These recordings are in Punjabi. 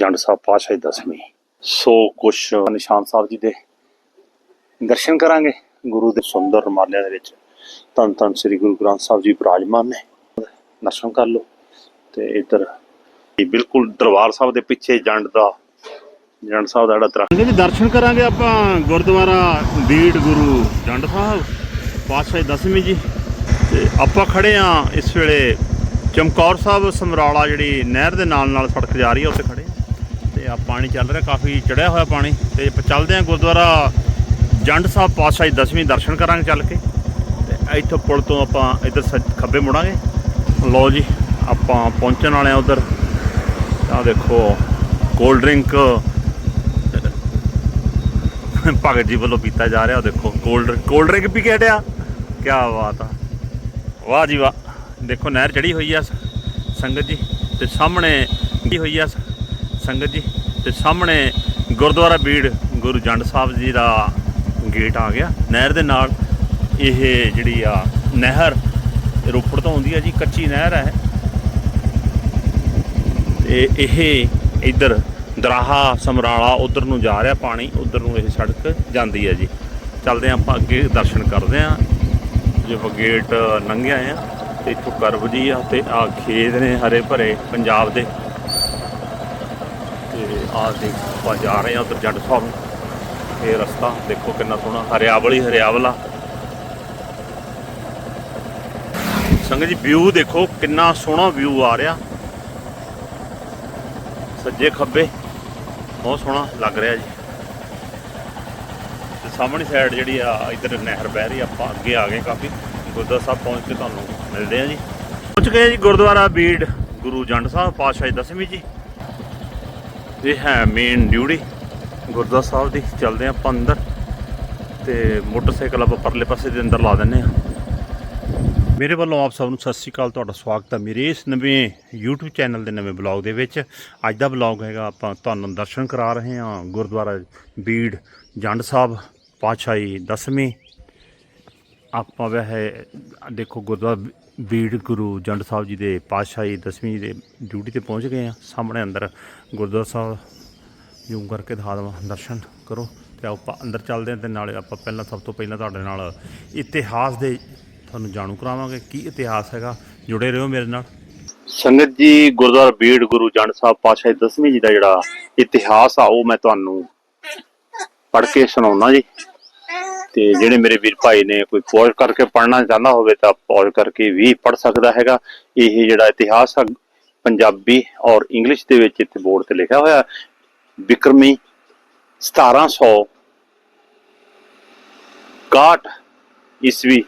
ਜੰਡ ਸਾਹਿਬ ਪਾਤਸ਼ਾਹੀ ਦਸਵੀਂ। ਸੋ ਕੁਛ ਨਿਸ਼ਾਨ ਸਾਹਿਬ ਜੀ ਦੇ ਦਰਸ਼ਨ ਕਰਾਂਗੇ ਗੁਰੂ ਦੇ ਸੁੰਦਰ ਰਮਾਲਿਆਂ ਦੇ ਵਿੱਚ। ਧੰਨ ਧੰਨ ਸ੍ਰੀ ਗੁਰੂ ਗ੍ਰੰਥ ਸਾਹਿਬ ਜੀ ਬਿਰਾਜਮਾਨ ਨੇ। ਦਰਸ਼ਨ ਕਰ ਲਓ ਤੇ ਇੱਧਰ ਬਿਲਕੁਲ ਦਰਬਾਰ ਸਾਹਿਬ ਦੇ ਪਿੱਛੇ ਜੰਡ ਦਾ ਜੰਡ ਸਾਹਿਬ ਦਾ ਜਿਹੜਾ ਦਰਖਤ ਜੀ ਦਰਸ਼ਨ ਕਰਾਂਗੇ ਆਪਾਂ ਗੁਰਦੁਆਰਾ ਬੀੜ ਗੁਰੂ ਜੰਡ ਸਾਹਿਬ, ਪਾਤਸ਼ਾਹੀ ਦਸਵੀਂ ਜੀ। ਤੇ ਆਪਾਂ ਖੜੇ ਆ ਇਸ ਵੇਲੇ ਚਮਕੌਰ ਸਾਹਿਬ ਸਮਰਾਲਾ ਜਿਹੜੀ ਨਹਿਰ ਦੇ ਨਾਲ ਨਾਲ ਸੜਕ ਜਾ ਰਹੀ ਹੈ, ਉੱਥੇ ਖੜੇ ਤੇ ਆ ਪਾਣੀ ਚੱਲ ਰਿਹਾ, ਕਾਫੀ ਚੜਿਆ ਹੋਇਆ ਪਾਣੀ। ਤੇ ਆਪਾਂ ਚੱਲਦੇ ਆ ਗੁਰਦੁਆਰਾ ਜੰਡ ਸਾਹਿਬ ਪਾਤਸ਼ਾਹੀ ਦਸਵੀਂ ਦਰਸ਼ਨ ਕਰਾਂਗੇ ਚੱਲ ਕੇ। ਤੇ ਇੱਥੋਂ ਪੁਲ ਤੋਂ ਆਪਾਂ ਇੱਧਰ ਸੱਜ- ਖੱਬੇ ਮੁੜਾਂਗੇ। ਲਓ ਜੀ, ਆਪਾਂ ਪਹੁੰਚਣ ਵਾਲੇ ਆ ਉਧਰ। ਆ ਦੇਖੋ ਕੋਲਡ ਡਰਿੰਕ ਭਗਤ ਜੀ ਵੱਲੋਂ ਪੀਤਾ ਜਾ ਰਿਹਾ ਉਹ ਦੇਖੋ ਕੋਲਡ ਕੋਲਡ ਡਰਿੰਕ ਪੀ ਕੇ ਹਟਿਆ। ਕੀ ਬਾਤ ਆ। ਵਾਹ ਜੀ ਵਾਹ। ਦੇਖੋ, ਨਹਿਰ ਚੜੀ ਹੋਈ ਆ ਸ- ਸੰਗਤ ਜੀ, ਤੇ ਸਾਹਮਣੇ ਕੀ ਹੋਈ ਆ ਸ- ਸੰਗਤ ਜੀ, ਤੇ ਸਾਹਮਣੇ ਗੁਰਦੁਆਰਾ ਬੀੜ ਗੁਰੂ ਜੰਡ ਸਾਹਿਬ ਜੀ ਦਾ ਗੇਟ ਆ ਗਿਆ। ਨਹਿਰ ਦੇ ਨਾਲ ਇਹ ਜਿਹੜੀ ਆ ਨਹਿਰ ਰੋਪੜ ਤੋਂ ਆਉਂਦੀ ਆ ਜੀ, ਕੱਚੀ ਨਹਿਰ ਹੈ ਤੇ ਇਹ ਇੱਧਰ ਦਰਾਹਾ ਸਮਰਾਲਾ ਉਧਰ ਨੂੰ ਜਾ ਰਿਹਾ ਪਾਣੀ, ਉਧਰ ਨੂੰ ਇਹ ਸੜਕ ਜਾਂਦੀ ਹੈ ਜੀ। ਚੱਲਦੇ ਹਾਂ ਆਪਾਂ ਅੱਗੇ ਦਰਸ਼ਨ ਕਰਦੇ ਹਾਂ ਜੋ ਗੇਟ ਲੰਘਿਆ ਆ, ਤੇ ਇੱਥੋਂ ਕਰਬ ਜੀ ਆ ਤੇ ਆ ਖੇਤ ਨੇ ਹਰੇ ਭਰੇ ਪੰਜਾਬ ਦੇ। ਆ ਦੇਖ ਆਪਾਂ ਜਾ ਰਹੇ ਹਾਂ ਉਧਰ ਜੱਟ ਸਾਹਿਬ ਨੂੰ। ਇਹ ਰਸਤਾ ਦੇਖੋ ਕਿੰਨਾ ਸੋਹਣਾ, ਹਰਿਆਵਲੀ, ਹਰਿਆਵਲਾ। ਸੰਗਤ ਜੀ ਵਿਊ ਦੇਖੋ, ਕਿੰਨਾ ਸੋਹਣਾ ਵਿਊ ਆ ਰਿਹਾ। ਸੱਜੇ ਖੱਬੇ, ਬਹੁਤ ਸੋਹਣਾ ਲੱਗ ਰਿਹਾ ਜੀ। ਤੇ ਸਾਹਮਣੀ ਸਾਈਡ ਜਿਹੜੀ ਆ, ਇਧਰ ਨਹਿਰ ਬਹਿ ਰਹੀ ਆਪਾਂ ਅੱਗੇ ਆ ਗਏ ਕਾਫੀ। ਗੁਰਦੁਆਰਾ ਸਾਹਿਬ ਪਹੁੰਚ ਕੇ ਤੁਹਾਨੂੰ ਮਿਲਦੇ ਆ ਜੀ। ਪਹੁੰਚ ਗਏ ਜੀ ਗੁਰਦੁਆਰਾ ਬੀੜ, ਗੁਰੂ ਜੰਡ ਸਾਹਿਬ, ਪਾਤਸ਼ਾਹ ਦਸਵੀਂ ਜੀ। ਇਹ ਹੈ ਮੇਨ ਡਿਊਟੀ ਗੁਰਦੁਆਰਾ ਸਾਹਿਬ ਦੀ। ਚੱਲਦੇ ਆ ਆਪਾਂ ਅੰਦਰ ਤੇ ਮੋਟਰਸਾਈਕਲ ਆਪਾਂ ਪਰਲੇ ਪਾਸੇ ਦੇ ਅੰਦਰ ਲਾ ਦਿੰਨੇ ਆ ਮੇਰੇ ਵੱਲੋਂ ਆਪ ਸਭ ਨੂੰ ਸਤਿ ਸ੍ਰੀ ਅਕਾਲ, ਤੁਹਾਡਾ ਸਵਾਗਤ ਹੈ ਮੇਰੇ ਇਸ ਨਵੇਂ YouTube ਚੈਨਲ ਦੇ ਨਵੇਂ ਬਲੌਗ ਦੇ ਵਿੱਚ। ਅੱਜ ਦਾ ਬਲੌਗ ਹੈਗਾ, ਆਪਾਂ ਤੁਹਾਨੂੰ ਦਰਸ਼ਨ ਕਰਾ ਰਹੇ ਹਾਂ ਗੁਰਦੁਆਰਾ ਬੀੜ ਜੰਡ ਸਾਹਿਬ, ਪਾਤਸ਼ਾਹੀ ਦਸਵੀਂ। ਆਪਾਂ ਵੈਸੇ ਦੇਖੋ ਗੁਰਦੁਆਰਾ ਬੀੜ ਗੁਰੂ ਜੰਡ ਸਾਹਿਬ ਜੀ ਦੇ ਪਾਤਸ਼ਾਹੀ ਦਸਵੀਂ ਦੇ ਡਿਊਟੀ ਤੇ ਪਹੁੰਚ ਗਏ ਆ ਸਾਹਮਣੇ ਅੰਦਰ ਗੁਰਦੁਆਰਾ ਸਾਹਿਬ, ਜੂਮ ਕਰਕੇ ਦਿਖਾ ਦੇਵਾਂ, ਦਰਸ਼ਨ ਕਰੋ ਤੇ ਆਪਾਂ ਅੰਦਰ ਚੱਲਦੇ ਹਾਂ ਤੇ ਨਾਲੇ ਆਪਾਂ ਪਹਿਲਾਂ ਸਭ ਤੋਂ ਪਹਿਲਾਂ ਤੁਹਾਡੇ ਨਾਲ ਇਤਿਹਾਸ ਦੇ ਤੁਹਾਨੂੰ ਜਾਣੂ ਕਰਾਵਾਂਗੇ। ਕੀ ਇਤਿਹਾਸ ਹੈਗਾ? ਜੁੜੇ ਰਹੋ ਮੇਰੇ ਨਾਲ। ਸੰਗਤ ਜੀ, ਗੁਰਦੁਆਰਾ ਬੀੜ ਗੁਰੂ ਜੰਡ ਸਾਹਿਬ ਪਾਤਸ਼ਾਹੀ ਦਸਵੀਂ ਜੀ ਦਾ ਜਿਹੜਾ ਇਤਿਹਾਸ ਆ, ਉਹ ਮੈਂ ਤੁਹਾਨੂੰ ਪੜ੍ਹ ਕੇ ਸੁਣਾਉਣਾ ਜੀ। ਤੇ ਜਿਹੜੇ ਮੇਰੇ ਵੀਰ ਭਾਈ ਨੇ ਕੋਈ ਪੌਜ਼ ਕਰਕੇ ਪੜ੍ਹਨਾ ਚਾਹੁੰਦਾ ਹੋਵੇ ਤਾਂ ਪੌਜ਼ ਕਰਕੇ ਵੀ ਪੜ੍ਹ ਸਕਦਾ ਹੈਗਾ। ਇਹ ਜਿਹੜਾ ਇਤਿਹਾਸ ਆ, ਪੰਜਾਬੀ ਔਰ ਇੰਗਲਿਸ਼ ਦੇ ਵਿੱਚ ਇੱਥੇ ਬੋਰਡ ਤੇ ਲਿਖਿਆ ਹੋਇਆ, ਵਿਕਰਮੀ 1700 61 ਈਸਵੀ,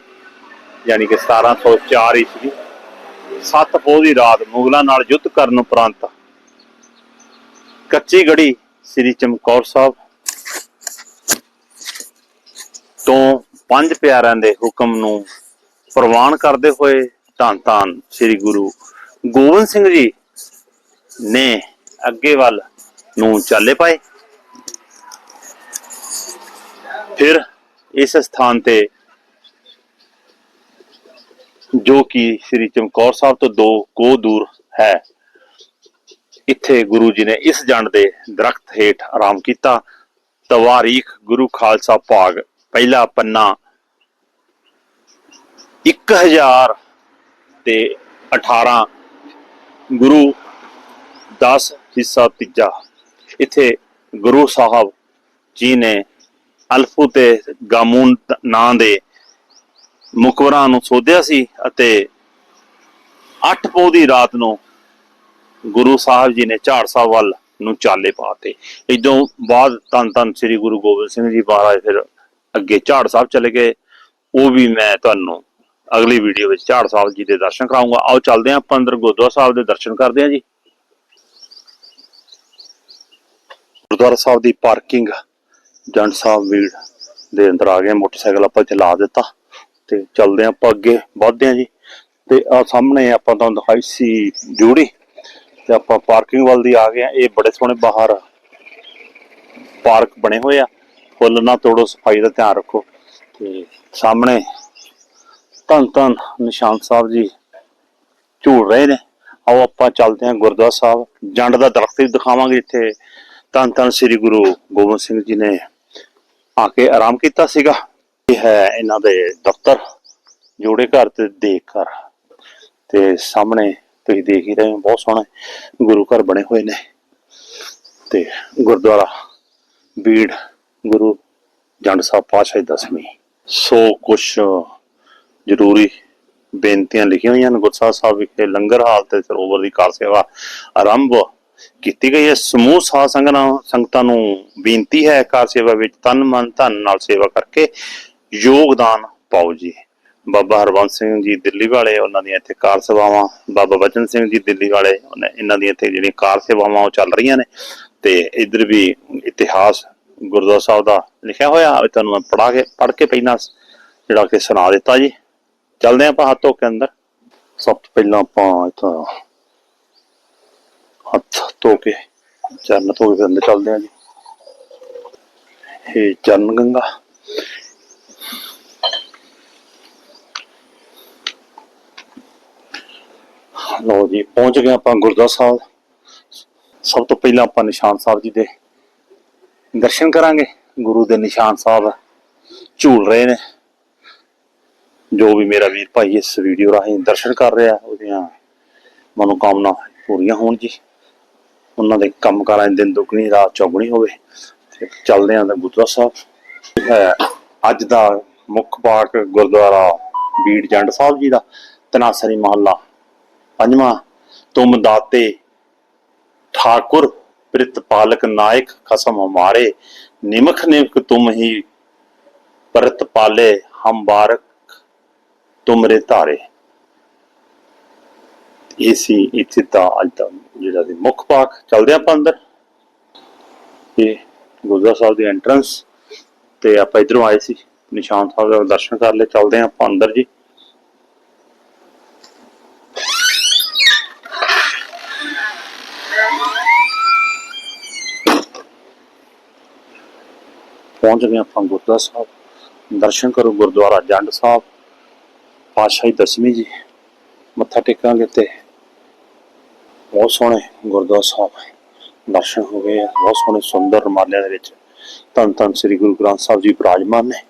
ਯਾਨੀ ਕਿ 1704 ਈਸਵੀ, ਸੱਤ ਪੋਹ ਦੀ ਰਾਤ ਮੁਗਲਾਂ ਨਾਲ ਯੁੱਧ ਕਰਨ ਉਪਰੰਤ ਕੱਚੀ ਗੜੀ ਸ੍ਰੀ ਚਮਕੌਰ ਸਾਹਿਬ ਤੋਂ ਪੰਜ ਪਿਆਰਿਆਂ ਦੇ ਹੁਕਮ ਨੂੰ ਪ੍ਰਵਾਨ ਕਰਦੇ ਹੋਏ ਧੰਨ ਧੰਨ ਸ੍ਰੀ ਗੁਰੂ ਗੋਬਿੰਦ ਸਿੰਘ ਜੀ ਨੇ ਅੱਗੇ ਵੱਲ ਨੂੰ ਚਾਲੇ ਪਾਏ। ਫਿਰ ਇਸ ਸਥਾਨ ਤੇ ਜੋ ਕਿ ਸ੍ਰੀ ਚਮਕੌਰ ਸਾਹਿਬ ਤੋਂ ਦੋ ਕੋ ਦੂਰ ਹੈ, ਇੱਥੇ ਗੁਰੂ ਜੀ ਨੇ ਇਸ ਜੰਡ ਦੇ ਦਰਖਤ ਹੇਠ ਆਰਾਮ ਕੀਤਾ। ਤਵਾਰੀਖ ਗੁਰੂ ਖਾਲਸਾ ਭਾਗ ਪਹਿਲਾ ਪੰਨਾ। 1000 ਤੇ 18 ਗੁਰੂ 10 ਹਿੱਸਾ ਤੀਜਾ। ਇੱਥੇ ਗੁਰੂ ਸਾਹਿਬ ਜੀ ਨੇ ਅਲਫੂ ਤੇ ਗਾਮੂਨ ਨਾਂ ਦੇ ਮੁਕਵਰਾਂ ਨੂੰ ਸੋਧਿਆ ਸੀ ਅਤੇ 8 ਪੋਹ ਦੀ ਰਾਤ ਨੂੰ ਗੁਰੂ ਸਾਹਿਬ ਜੀ ਨੇ ਝਾੜ ਸਾਹਿਬ ਵੱਲ ਨੂੰ ਚਾਲੇ ਪਾਤੇ ਇਦੋਂ ਬਾਅਦ ਤਨ ਤਨ ਸ੍ਰੀ ਗੁਰੂ ਗੋਬਿੰਦ ਸਿੰਘ ਜੀ ਮਹਾਰਾਜ ਫਿਰ ਅੱਗੇ ਝਾੜ ਸਾਹਿਬ ਚਲੇ ਗਏ, ਉਹ ਵੀ ਮੈਂ ਤੁਹਾਨੂੰ ਅਗਲੀ ਵੀਡੀਓ ਵਿੱਚ ਝਾੜ ਸਾਹਿਬ ਜੀ ਦੇ ਦਰਸ਼ਨ ਕਰਾਉਂਗਾ ਆਓ ਚੱਲਦੇ ਹਾਂ ਆਪਾਂ ਅੰਦਰ ਗੁਰਦੁਆਰਾ ਸਾਹਿਬ ਦੇ ਦਰਸ਼ਨ ਕਰਦੇ ਹਾਂ ਜੀ। ਗੁਰਦੁਆਰਾ ਸਾਹਿਬ ਦੀ ਪਾਰਕਿੰਗ ਜੰਡ ਸਾਹਿਬ ਵੀੜ ਦੇ ਅੰਦਰ ਆ ਗਏ, ਮੋਟਰਸਾਈਕਲ ਆਪਾਂ ਚਲਾ ਦਿੱਤਾ ਤੇ ਚੱਲਦੇ ਹਾਂ ਆਪਾਂ ਅੱਗੇ, ਵਧਦੇ ਹਾਂ ਜੀ। ਤੇ ਆ ਸਾਹਮਣੇ ਆਪਾਂ ਤੁਹਾਨੂੰ ਦਿਖਾਈ ਸੀ ਡਿਊਟੀ ਤੇ ਆਪਾਂ ਪਾਰਕਿੰਗ ਵੱਲ ਦੀ ਆ ਗਏ ਆ ਇਹ ਬੜੇ ਸੋਹਣੇ ਬਾਹਰ ਪਾਰਕ ਬਣੇ ਹੋਏ ਆ। ਫੁੱਲ ਨਾ ਤੋੜੋ, ਸਫ਼ਾਈ ਦਾ ਧਿਆਨ ਰੱਖੋ। ਤੇ ਸਾਹਮਣੇ ਧੰਨ ਧੰਨ ਨਿਸ਼ਾਨ ਸਾਹਿਬ ਜੀ ਝੂਲ ਰਹੇ ਨੇ। ਆਓ ਆਪਾਂ ਚੱਲਦੇ ਹਾਂ ਗੁਰਦੁਆਰਾ ਸਾਹਿਬ। ਜੰਡ ਦਾ ਦਰਖਤ ਵੀ ਦਿਖਾਵਾਂਗੇ ਇੱਥੇ। ਧੰਨ ਧੰਨ ਸ੍ਰੀ ਗੁਰੂ ਗੋਬਿੰਦ ਸਿੰਘ ਜੀ ਨੇ ਆ ਕੇ ਆਰਾਮ ਕੀਤਾ ਸੀਗਾ। ਇਹ ਹੈ ਇਹਨਾਂ ਦੇ ਦਫ਼ਤਰ, ਜੋੜੇ ਘਰ ਤੇ ਦੇਖ ਘਰ। ਤੇ ਸਾਹਮਣੇ ਤੁਸੀਂ ਦੇਖ ਹੀ ਰਹੇ ਹੋ, ਬਹੁਤ ਸੋਹਣੇ ਗੁਰੂ ਘਰ ਬਣੇ ਹੋਏ ਨੇ। ਤੇ ਗੁਰਦੁਆਰਾ ਬੀੜ ਗੁਰੂ ਜੰਡ ਸਾਹਿਬ ਪਾਤਸ਼ਾਹ ਦਸਵੀਂ। ਸੋ ਕੁਛ ਜ਼ਰੂਰੀ ਬੇਨਤੀਆਂ ਲਿਖੀਆਂ ਹੋਈਆਂ ਨੇ ਗੁਰਸਾਹਿਬ ਸਾਹਿਬ ਵਿਖੇ। ਲੰਗਰ ਹਾਲ ਤੇ ਸਰੋਵਰ ਦੀ ਕਾਰ ਸੇਵਾ ਆਰੰਭ ਕੀਤੀ ਗਈ ਹੈ। ਸਮੂਹ ਸਾਧ ਸੰਗਤਾਂ ਸੰਗਤਾਂ ਨੂੰ ਬੇਨਤੀ ਹੈ ਕਾਰ ਸੇਵਾ ਵਿੱਚ ਤਨ ਮਨ ਧਨ ਨਾਲ ਸੇਵਾ ਕਰਕੇ ਯੋਗਦਾਨ ਪਾਓ ਜੀ। ਬਾਬਾ ਹਰਵੰਸ ਸਿੰਘ ਜੀ ਦਿੱਲੀ ਵਾਲੇ ਉਹਨਾਂ ਦੀਆਂ ਇੱਥੇ ਕਾਰ ਸੇਵਾਵਾਂ, ਬਾਬਾ ਬਚਨ ਸਿੰਘ ਜੀ ਦਿੱਲੀ ਵਾਲੇ ਉਹਨਾਂ- ਇਹਨਾਂ ਦੀਆਂ ਇੱਥੇ ਜਿਹੜੀਆਂ ਕਾਰ ਸੇਵਾਵਾਂ ਉਹ ਚੱਲ ਰਹੀਆਂ ਨੇ। ਤੇ ਇਧਰ ਵੀ ਇਤਿਹਾਸ ਗੁਰਦੁਆਰਾ ਸਾਹਿਬ ਦਾ ਲਿਖਿਆ ਹੋਇਆ ਇਹ ਤੁਹਾਨੂੰ ਮੈਂ ਪੜਾ ਕੇ ਪੜ ਕੇ ਪਹਿਲਾਂ ਜਿਹੜਾ ਕਿ ਸੁਣਾ ਦਿੱਤਾ ਜੀ। ਚੱਲਦੇ ਹਾਂ ਆਪਾਂ ਹੱਥ ਧੋ ਕੇ ਅੰਦਰ। ਸਭ ਤੋਂ ਪਹਿਲਾਂ ਆਪਾਂ ਇੱਥੋਂ ਹੱਥ ਧੋ ਕੇ, ਚਰਨ ਧੋ ਕੇ ਅੰਦਰ ਚੱਲਦੇ ਹਾਂ ਜੀ। ਇਹ ਚਰਨ ਗੰਗਾ। ਲਓ ਜੀ, ਪਹੁੰਚ ਗਏ ਆਪਾਂ ਗੁਰਦੁਆਰਾ ਸਾਹਿਬ। ਸਭ ਤੋਂ ਪਹਿਲਾਂ ਆਪਾਂ ਨਿਸ਼ਾਨ ਸਾਹਿਬ ਜੀ ਦੇ ਦਰਸ਼ਨ ਕਰਾਂਗੇ। ਗੁਰੂ ਦੇ ਨਿਸ਼ਾਨ ਸਾਹਿਬ ਝੂਲ ਰਹੇ ਨੇ। ਜੋ ਵੀ ਮੇਰਾ ਵੀਰ ਭਾਈ ਇਸ ਵੀਡੀਓ ਰਾਹੀਂ ਦਰਸ਼ਨ ਕਰ ਰਿਹਾ, ਉਹਦੀਆਂ ਮਨੋਕਾਮਨਾ ਪੂਰੀਆਂ ਹੋਣ ਜੀ। ਉਹਨਾਂ ਦੇ ਕੰਮ ਕਾਰਾਂ ਦੀ ਦਿਨ ਦੁਗਣੀ, ਰਾਤ ਚੌਗਣੀ ਹੋਵੇ। ਤੇ ਚੱਲਦੇ ਆਂ ਦਾ ਗੁਰਦੁਆਰਾ ਸਾਹਿਬ। ਹੈ, ਅੱਜ ਦਾ ਮੁੱਖ ਪਾਠ ਗੁਰਦੁਆਰਾ ਬੀੜ ਜੰਡ ਸਾਹਿਬ ਜੀ ਦਾ, ਤਨਾਸਰੀ ਮਹੱਲਾ। ਪੰਜਵਾਂ, ਤੁਮ ਦਾਤੇ ठाकुर प्रतिपालक नायक खसम हमारे निमख निमख तुम ही परत पाले हम बारक ਤੁਮਰੇ ਧਾਰੇ ਇਹ ਸੀ ਇੱਥੇ ਦਾ ਅੱਜ ਦਾ ਜਿਹੜਾ ਦੀ ਮੁੱਖ ਪਾਕ ਚੱਲਦੇ ਆਪਾਂ ਅੰਦਰ ਇਹ ਗੁਰਦੁਆਰਾ ਸਾਹਿਬ ਦੀ ਐਂਟਰੈਂਸ ਤੇ ਆਪਾਂ ਇਧਰੋਂ ਆਏ ਸੀ ਨਿਸ਼ਾਨ ਸਾਹਿਬ ਦਾ ਦਰਸ਼ਨ ਕਰ ਲਏ ਚੱਲਦੇ ਹਾਂ ਆਪਾਂ ਅੰਦਰ ਜੀ ਪਹੁੰਚ ਗਏ ਆਪਾਂ ਗੁਰਦੁਆਰਾ ਸਾਹਿਬ। ਦਰਸ਼ਨ ਕਰੋ ਗੁਰਦੁਆਰਾ ਜੰਡ ਸਾਹਿਬ। ਪਾਤਸ਼ਾਹੀ ਦਸਵੀਂ ਜੀ, ਮੱਥਾ ਟੇਕਾਂਗੇ ਤੇ ਬਹੁਤ ਸੋਹਣੇ ਗੁਰਦੁਆਰਾ ਸਾਹਿਬ ਦਰਸ਼ਨ ਹੋ ਗਏ ਬਹੁਤ ਸੋਹਣੇ ਸੁੰਦਰ ਰਮਾਲਿਆਂ ਦੇ ਵਿੱਚ। ਧੰਨ ਧੰਨ ਸ੍ਰੀ ਗੁਰੂ ਗ੍ਰੰਥ ਸਾਹਿਬ ਜੀ ਬਿਰਾਜਮਾਨ ਨੇ।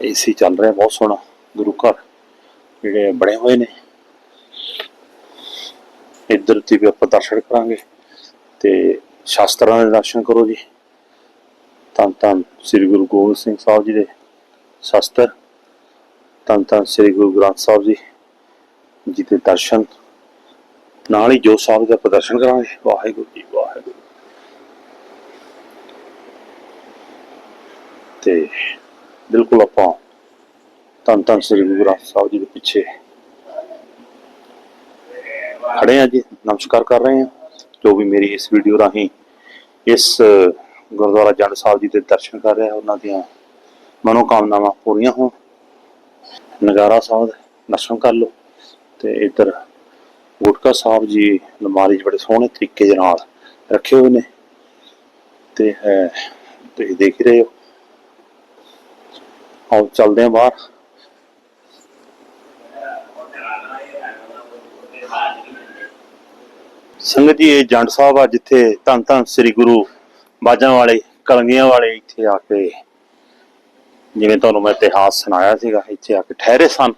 ਏਸੀ ਚੱਲ ਰਿਹਾ, ਬਹੁਤ ਸੋਹਣਾ ਗੁਰੂ ਘਰ ਜਿਹੜੇ ਬਣੇ ਹੋਏ ਨੇ। ਇੱਧਰ ਤੇ ਵੀ ਆਪਾਂ ਦਰਸ਼ਨ ਕਰਾਂਗੇ ਤੇ ਸ਼ਾਸਤਰਾਂ ਦੇ ਦਰਸ਼ਨ ਕਰੋ ਜੀ। ਧੰਨ ਧੰਨ ਸ੍ਰੀ ਗੁਰੂ ਗੋਬਿੰਦ ਸਿੰਘ ਸਾਹਿਬ ਜੀ ਦੇ ਸ਼ਸਤਰ, ਧੰਨ ਧੰਨ ਸ੍ਰੀ ਗੁਰੂ ਗ੍ਰੰਥ ਸਾਹਿਬ ਜੀ ਜੀ ਦੇ ਦਰਸ਼ਨ। ਨਾਲ ਹੀ ਜੋ ਸਾਹਿਬ ਦਾ ਪ੍ਰਦਰਸ਼ਨ ਕਰਾਂਗੇ, ਵਾਹਿਗੁਰੂ ਜੀ, ਵਾਹਿਗੁਰੂ। ਤੇ ਬਿਲਕੁਲ ਆਪਾਂ ਧੰਨ ਧੰਨ ਸ੍ਰੀ ਗੁਰੂ ਗ੍ਰੰਥ ਸਾਹਿਬ ਜੀ ਦੇ ਪਿੱਛੇ ਖੜੇ ਆ ਜੀ। ਨਮਸਕਾਰ ਕਰ ਰਹੇ ਹਾਂ। ਜੋ ਵੀ ਮੇਰੀ ਇਸ ਵੀਡੀਓ ਰਾਹੀਂ ਇਸ ਗੁਰਦੁਆਰਾ ਜੰਡ ਸਾਹਿਬ ਜੀ ਦੇ ਦਰਸ਼ਨ ਕਰ ਰਿਹਾ, ਉਹਨਾਂ ਦੀਆਂ ਮਨੋਕਾਮਨਾਵਾਂ ਪੂਰੀਆਂ ਹੋਣ। ਨਗਾਰਾ ਸਾਹਿਬ ਦੇ ਦਰਸ਼ਨ ਕਰ ਲਓ ਤੇ ਇੱਧਰ ਗੁਟਕਾ ਸਾਹਿਬ ਜੀ ਅਲਮਾਰੀ 'ਚ ਬੜੇ ਸੋਹਣੇ ਤਰੀਕੇ ਦੇ ਨਾਲ ਰੱਖੇ ਹੋਏ ਨੇ ਤੇ ਹੈ, ਤੁਸੀਂ ਦੇਖ ਰਹੇ ਹੋ। ਆਓ ਚੱਲਦੇ ਹਾਂ ਬਾਹਰ। ਸੰਗਤ ਜੀ, ਇਹ ਜੰਡ ਸਾਹਿਬ ਆ ਜਿੱਥੇ ਧੰਨ ਧੰਨ ਸ੍ਰੀ ਗੁਰੂ ਬਾਜਾਂ ਵਾਲੇ, ਕਲੰਗੀਆਂ ਵਾਲੇ ਇੱਥੇ ਆ ਕੇ ਜਿਵੇਂ ਤੁਹਾਨੂੰ ਮੈਂ ਇਤਿਹਾਸ ਸੁਣਾਇਆ ਸੀਗਾ, ਇੱਥੇ ਆ ਕੇ ਠਹਿਰੇ ਸਨ।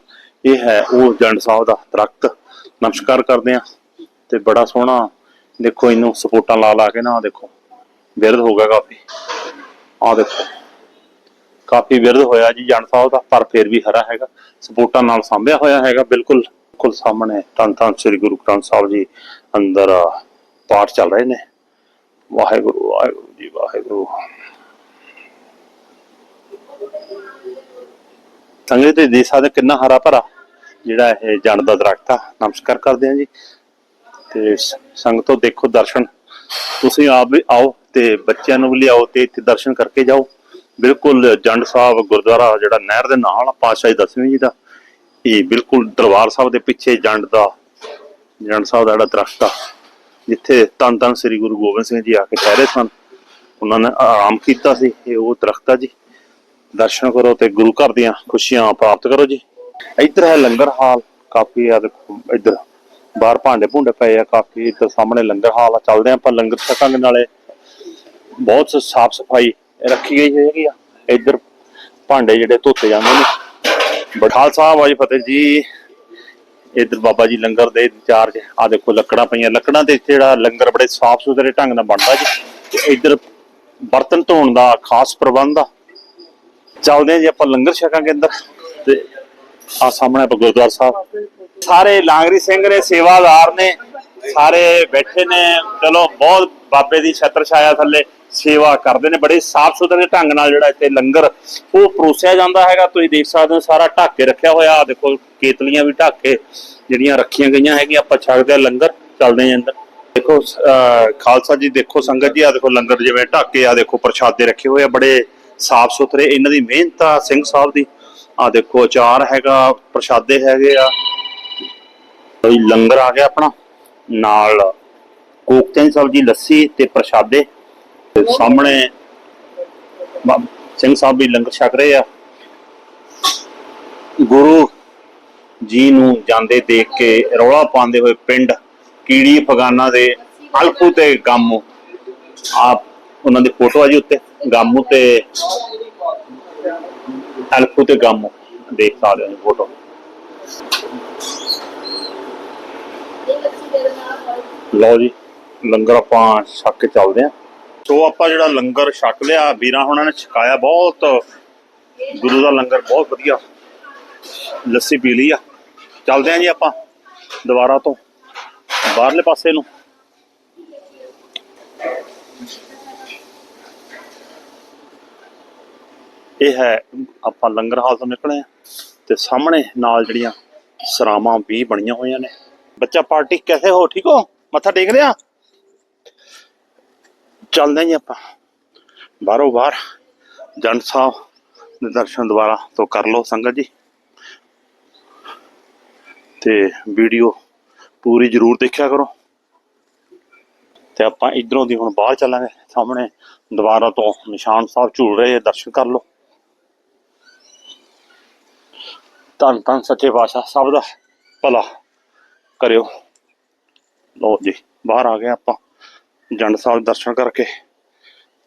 ਇਹ ਹੈ ਉਹ ਜੰਡ ਸਾਹਿਬ ਦਾ ਦਰਖਤ। ਨਮਸਕਾਰ ਕਰਦੇ ਆ ਤੇ ਬੜਾ ਸੋਹਣਾ, ਦੇਖੋ ਇਹਨੂੰ ਸਪੋਰਟਾਂ ਲਾ ਲਾ ਕੇ ਨਾ, ਆਹ ਦੇਖੋ ਵਿਰਧ ਹੋ ਗਿਆ ਕਾਫੀ। ਆਹ ਦੇਖੋ, ਕਾਫੀ ਬਿਰਧ ਹੋਇਆ ਜੀ ਜੰਡ ਸਾਹਿਬ ਦਾ, ਪਰ ਫਿਰ ਵੀ ਹਰਾ ਹੈਗਾ। ਸਪੋਰਟਾਂ ਨਾਲ ਸਾਂਭਿਆ ਹੋਇਆ ਹੈਗਾ, ਬਿਲਕੁਲ ਬਿਲਕੁਲ ਸਾਹਮਣੇ। ਧੰਨ ਧੰਨ ਸ੍ਰੀ ਗੁਰੂ ਗ੍ਰੰਥ ਸਾਹਿਬ ਜੀ ਅੰਦਰ ਪਾਠ ਚੱਲ ਰਹੇ ਨੇ। ਵਾਹਿਗੁਰੂ ਵਾਹਿਗੁਰੂ ਜੀ ਵਾਹਿਗੁਰੂ। ਸੰਗਤ ਤੇ ਦੇਖ ਸਕਦੇ ਕਿੰਨਾ ਹਰਾ ਭਰਾ ਜਿਹੜਾ ਇਹ ਜੰਡ ਦਾ ਦਰਖਤ ਆ। ਨਮਸਕਾਰ ਕਰਦੇ ਹਾਂ ਜੀ। ਤੇ ਸੰਗਤੋ, ਦੇਖੋ ਦਰਸ਼ਨ। ਤੁਸੀਂ ਆਪ ਵੀ ਆਓ ਤੇ ਬੱਚਿਆਂ ਨੂੰ ਵੀ ਲਿਆਓ ਤੇ ਇੱਥੇ ਦਰਸ਼ਨ ਕਰਕੇ ਜਾਓ। ਬਿਲਕੁਲ ਜੰਡ ਸਾਹਿਬ ਗੁਰਦੁਆਰਾ ਜਿਹੜਾ ਨਹਿਰ ਦੇ ਨਾਲ ਪਾਤਸ਼ਾਹੀ ਦਸਵੀਂ ਜੀ ਦਾ, ਇਹ ਬਿਲਕੁਲ ਦਰਬਾਰ ਸਾਹਿਬ ਦੇ ਪਿੱਛੇ ਜੰਡ ਦਾ, ਜੰਡ ਸਾਹਿਬ ਦਾ ਜਿਹੜਾ ਦਰਖਤ ਆ। ਜਿੱਥੇ ਧੰਨ ਧੰਨ ਸ੍ਰੀ ਗੁਰੂ ਗੋਬਿੰਦ ਸਿੰਘ ਜੀ ਆ ਕੇ ਠਹਿਰੇ ਸਨ, ਉਹਨਾਂ ਨੇ ਆਰਾਮ ਕੀਤਾ ਸੀ, ਇਹ ਉਹ ਦਰਖਤ ਆ ਜੀ। ਦਰਸ਼ਨ ਕਰੋ ਤੇ ਗੁਰੂ ਘਰ ਦੀਆਂ ਖੁਸ਼ੀਆਂ ਪ੍ਰਾਪਤ ਕਰੋ ਜੀ। ਇੱਧਰ ਹੈ ਲੰਗਰ ਹਾਲ, ਕਾਫੀ ਆ ਦੇਖੋ ਇੱਧਰ। ਬਾਹਰ ਭਾਂਡੇ ਭੁੰਡੇ ਪਏ ਆ, ਕਾਫੀ ਇੱਧਰ ਸਾਹਮਣੇ ਲੰਗਰ ਹਾਲ ਆ, ਚੱਲਦੇ ਆ ਆਪਾਂ ਲੰਗਰ ਛਕਾਂਗੇ ਨਾਲੇ। ਬਹੁਤ ਸਾਫ਼ ਸਫ਼ਾਈ ਰੱਖੀ ਗਈ ਹੈਗੀ ਆ। ਇੱਧਰ ਭਾਂਡੇ ਜਿਹੜੇ ਧੋਤੇ ਜਾਂਦੇ ਨੇ। ਬਠਾਲ ਸਾਹਿਬ ਆਜੀ ਫਤਿਹ ਜੀ। ਇੱਧਰ ਬਾਬਾ ਜੀ ਲੰਗਰ ਦੇ ਚਾਰਜ ਆ ਦੇਖੋ ਲੱਕੜਾਂ ਪਈਆਂ। ਲੱਕੜਾਂ ਤੇ ਇੱਥੇ ਜਿਹੜਾ ਲੰਗਰ ਬੜੇ ਸਾਫ਼ ਸੁਥਰੇ ਢੰਗ ਨਾਲ ਬਣਦਾ ਜੀ। ਤੇ ਇੱਧਰ ਬਰਤਨ ਧੋਣ ਦਾ ਖਾਸ ਪ੍ਰਬੰਧ ਆ। ਚੱਲਦੇ ਆ ਜੀ ਆਪਾਂ ਲੰਗਰ ਛਕਾਂਗੇ ਅੰਦਰ। ਤੇ ਆ ਸਾਹਮਣੇ ਆਪਾਂ ਗੁਰਦੁਆਰਾ ਸਾਹਿਬ। ਸਾਰੇ ਲਾਂਗਰੀ ਸਿੰਘ ਨੇ, ਸੇਵਾਦਾਰ ਨੇ, ਸਾਰੇ ਬੈਠੇ ਨੇ। ਚਲੋ, ਬਹੁਤ ਬਾਬੇ ਦੀ ਛਤਰ ਛਾਇਆ ਥੱਲੇ। ਸੇਵਾ ਕਰਦੇ ਨੇ, ਬੜੇ ਸਾਫ਼ ਸੁਥਰੇ ਢੰਗ ਨਾਲ ਜਿਹੜਾ ਇੱਥੇ ਲੰਗਰ ਉਹ ਪਰੋਸਿਆ ਜਾਂਦਾ ਹੈਗਾ। ਤੁਸੀਂ ਦੇਖ ਸਕਦੇ ਹੋ ਸਾਰਾ ਢੱਕ ਕੇ ਰੱਖਿਆ ਹੋਇਆ ਆ ਦੇਖੋ ਕੇਤਲੀਆਂ ਵੀ ਢੱਕ ਕੇ ਜਿਹੜੀਆਂ ਰੱਖੀਆਂ ਗਈਆਂ ਹੈਗੀਆਂ, ਆਪਾਂ ਛਕਦੇ ਆ ਲੰਗਰ, ਚੱਲਦੇ ਆ ਅੰਦਰ। ਦੇਖੋ ਖਾਲਸਾ ਜੀ ਦੇਖੋ ਸੰਗਤ ਜੀ ਆ ਦੇਖੋ ਲੰਗਰ ਜਿਵੇਂ ਢੱਕ ਕੇ ਆ ਦੇਖੋ ਪ੍ਰਸ਼ਾਦੇ ਰੱਖੇ ਹੋਏ ਆ, ਬੜੇ ਸਾਫ਼ ਸੁਥਰੇ, ਇਹਨਾਂ ਦੀ ਮਿਹਨਤ ਆ ਸਿੰਘ ਸਾਹਿਬ ਦੀ। ਆ ਦੇਖੋ ਅਚਾਰ ਹੈਗਾ, ਪ੍ਰਸ਼ਾਦੇ ਹੈਗੇ ਆ। ਲੰਗਰ ਆ ਗਿਆ ਆਪਣਾ, ਨਾਲ ਕੋਕਤੇ ਦੀ ਸਬਜ਼ੀ ਲੱਸੀ ਤੇ ਪ੍ਰਸ਼ਾਦੇ। ਤੇ ਸਾਹਮਣੇ ਸਿੰਘ ਸਾਹਿਬ ਵੀ ਲੰਗਰ ਛਕ ਰਹੇ ਆ। ਗੁਰੂ ਜੀ ਨੂੰ ਜਾਂਦੇ ਦੇਖ ਕੇ ਰੌਲਾ ਪਾਉਂਦੇ ਹੋਏ ਪਿੰਡ ਕੀੜੀ ਫਗਾਨਾ ਦੇ ਅਲਪੂ ਤੇ ਗਾਮੂ ਆਪ ਉਹਨਾਂ ਦੀ ਫੋਟੋ ਆ ਜੀ ਉੱਤੇ। ਗਾਮੂ ਤੇ ਅਲਪੂ ਤੇ ਗਾਮੂ ਦੇਖ ਸਕਦੇ ਹੋ ਫੋਟੋ। ਲਓ ਜੀ, ਲੰਗਰ ਆਪਾਂ ਛੱਕ ਕੇ ਚੱਲਦੇ ਆ ਸੋ ਆਪਾਂ ਜਿਹੜਾ ਲੰਗਰ ਛਕ ਲਿਆ, ਵੀਰਾਂ ਹੁਣਾਂ ਨੇ ਛਕਾਇਆ ਬਹੁਤ। ਗੁਰੂ ਦਾ ਲੰਗਰ ਬਹੁਤ ਵਧੀਆ। ਲੱਸੀ ਪੀ ਲਈ ਆ। ਚੱਲਦੇ ਆ ਜੀ ਆਪਾਂ ਦੁਬਾਰਾ ਤੋਂ, ਬਾਹਰਲੇ ਪਾਸੇ ਨੂੰ। ਇਹ ਹੈ, ਆਪਾਂ ਲੰਗਰ ਹਾਲ ਤੋਂ ਨਿਕਲੇ ਆ ਤੇ ਸਾਹਮਣੇ ਨਾਲ ਜਿਹੜੀਆਂ ਸਰਾਵਾਂ ਵੀ ਬਣੀਆਂ ਹੋਈਆਂ ਨੇ। ਬੱਚਾ ਪਾਰਟੀ ਕੈਸੇ ਹੋ? ਠੀਕ ਹੋ? ਮੱਥਾ ਟੇਕ ਲਿਆ? ਚੱਲਦੇ ਹਾਂ ਜੀ ਆਪਾਂ। ਬਾਹਰੋਂ ਬਾਹਰ ਜੰਡ ਸਾਹਿਬ ਦੇ ਦਰਸ਼ਨ ਦੁਬਾਰਾ ਤੋਂ ਕਰ ਲਓ ਸੰਗਤ ਜੀ। ਤੇ ਵੀਡੀਓ ਪੂਰੀ ਜ਼ਰੂਰ ਦੇਖਿਆ ਕਰੋ। ਤੇ ਆਪਾਂ ਇਧਰੋਂ ਦੀ ਹੁਣ ਬਾਹਰ ਚੱਲਾਂਗੇ। ਸਾਹਮਣੇ ਦੁਬਾਰਾ ਤੋਂ ਨਿਸ਼ਾਨ ਸਾਹਿਬ ਝੂਲ ਰਹੇ ਦਰਸ਼ਨ ਕਰ ਲਓ। ਧੰਨ ਧੰਨ ਸੱਚੇ ਪਾਤਸ਼ਾਹ, ਸਭ ਦਾ ਭਲਾ ਕਰਿਓ। ਲੋ ਜੀ, ਬਾਹਰ ਆ ਗਏ ਆਪਾਂ। ਜੰਡ ਸਾਹਿਬ ਦਰਸ਼ਨ ਕਰਕੇ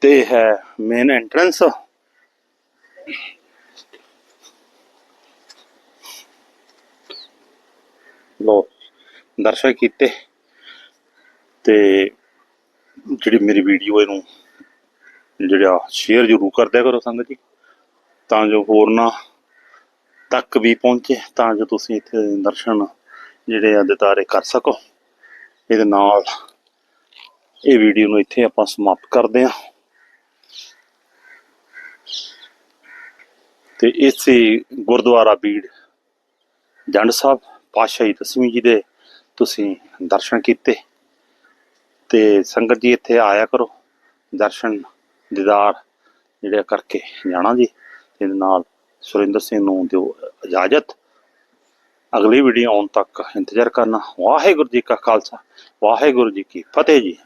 ਤੇ ਹੈ ਮੇਨ ਐਂਟਰੈਂਸ ਲੋ ਦਰਸ਼ਨ ਕੀਤੇ ਤੇ ਜਿਹੜੀ ਮੇਰੀ ਵੀਡੀਓ ਇਹਨੂੰ ਜਿਹੜਾ ਸ਼ੇਅਰ ਜ਼ਰੂਰ ਕਰਦਿਆ ਕਰੋ ਸੰਗਤ ਜੀ, ਤਾਂ ਜੋ ਹੋਰ ਨਾ ਤੱਕ ਵੀ ਪਹੁੰਚੇ, ਤਾਂ ਜੋ ਤੁਸੀਂ ਇੱਥੇ ਦਰਸ਼ਨ ਜਿਹੜੇ ਆ ਦਿਦਾਰੇ ਕਰ ਸਕੋ। ਇਹਦੇ ਨਾਲ ਇਹ ਵੀਡੀਓ ਨੂੰ ਇੱਥੇ ਆਪਾਂ ਸਮਾਪਤ ਕਰਦੇ ਹਾਂ। ਤੇ ਇਸੇ ਗੁਰਦੁਆਰਾ ਬੀੜ ਜੰਡ ਸਾਹਿਬ ਪਾਤਸ਼ਾਹੀ ਦਸਵੀਂ ਜੀ ਦੇ ਤੁਸੀਂ ਦਰਸ਼ਨ ਕੀਤੇ। ਤੇ ਸੰਗਤ ਜੀ ਇੱਥੇ ਆਇਆ ਕਰੋ, ਦਰਸ਼ਨ ਦੀਦਾਰ ਜਿਹੜੇ ਕਰਕੇ ਜਾਣਾ ਜੀ। ਇਹਦੇ ਨਾਲ ਸੁਰਿੰਦਰ ਸਿੰਘ ਨੂੰ ਦਿਓ ਇਜਾਜ਼ਤ। ਅਗਲੀ ਵੀਡੀਓ ਆਉਣ ਤੱਕ ਇੰਤਜ਼ਾਰ ਕਰਨਾ। ਵਾਹਿਗੁਰੂ ਜੀ ਕਾ ਖਾਲਸਾ, ਵਾਹਿਗੁਰੂ ਜੀ ਕੀ ਫਤਿਹ ਜੀ।